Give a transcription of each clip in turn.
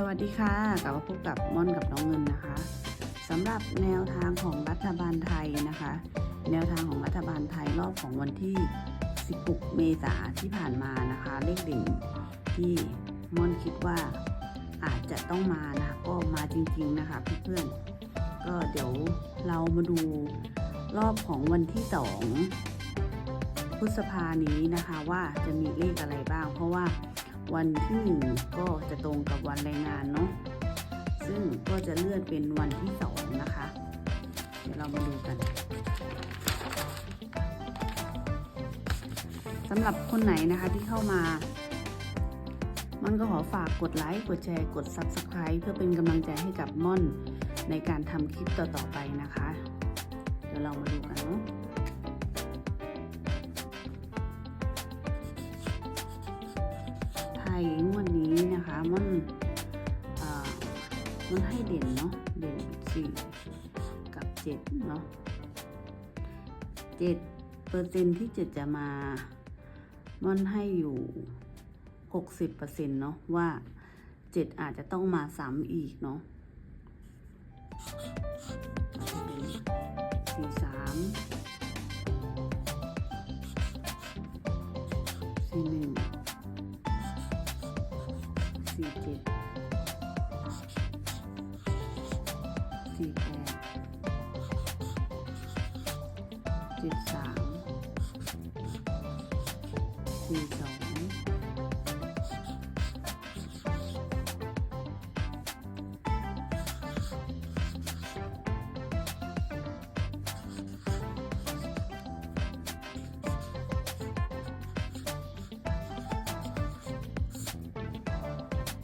สวัสดีค่ะกลับมาพบกับม่อนกับน้องเงินนะคะสำหรับแนวทางของรัฐบาลไทยนะคะ แนวทางของรัฐบาลไทยรอบของวันที่ 16 เมษาที่ผ่านมานะคะ เลขเด่นที่ม่อนคิดว่าอาจจะต้องมานะก็มาจริงๆนะคะเพื่อนๆก็เดี๋ยวเรามาดูรอบของวันที่ 2 พฤษภานี้นะคะว่าจะมีเลขอะไรบ้าง เพราะว่า วันที่หนึ่งก็จะตรงกับวันแรงงานเนาะซึ่งก็จะเลื่อนเป็นวันที่สองนะคะ เดี๋ยวเรามาดูกันสำหรับคนไหนนะคะที่เข้ามาม่อนก็ขอฝากกดไลค์ กดแชร์ กด Subscribe เพื่อเป็นกำลังใจให้กับม่อนในการทำคลิปต่อ ๆ ไปนะคะ เดี๋ยวเรามาดูกันเนาะ ยงวดนี้นะคะมันมันให้เด่นเนาะเด่นสี่กับเจ็ดเนาะเจ็ดเปอร์เซ็นที่เจ็ดจะมามันให้อยู่หกสิบเปอร์เซ็นเนาะว่าเจ็ดอาจจะต้องมาซ้ำอีกเนาะสี่สามสี่หนึ่ง สี่เจ็ดสี่แปดเจ็ดสามสี่สอง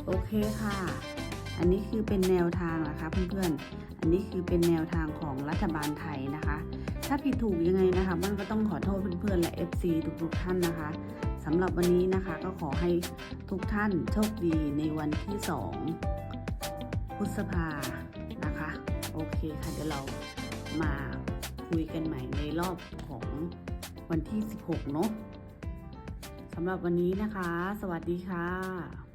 โอเคค่ะ อันนี้คือเป็นแนวทางนะคะเพื่อนๆ อันนี้คือเป็นแนวทางของรัฐบาลไทยนะคะ ถ้าผิดถูกยังไงนะคะมันก็ต้องขอโทษเพื่อนๆและ FC ทุกๆท่านนะคะสำหรับวันนี้นะคะก็ขอให้ทุกท่านโชคดีในวันที่ 2 พฤษภานะคะ โอเคค่ะเดี๋ยวเรามาคุยกันใหม่ในรอบของวันที่ 16 เนาะสำหรับวันนี้นะคะ สวัสดีค่ะ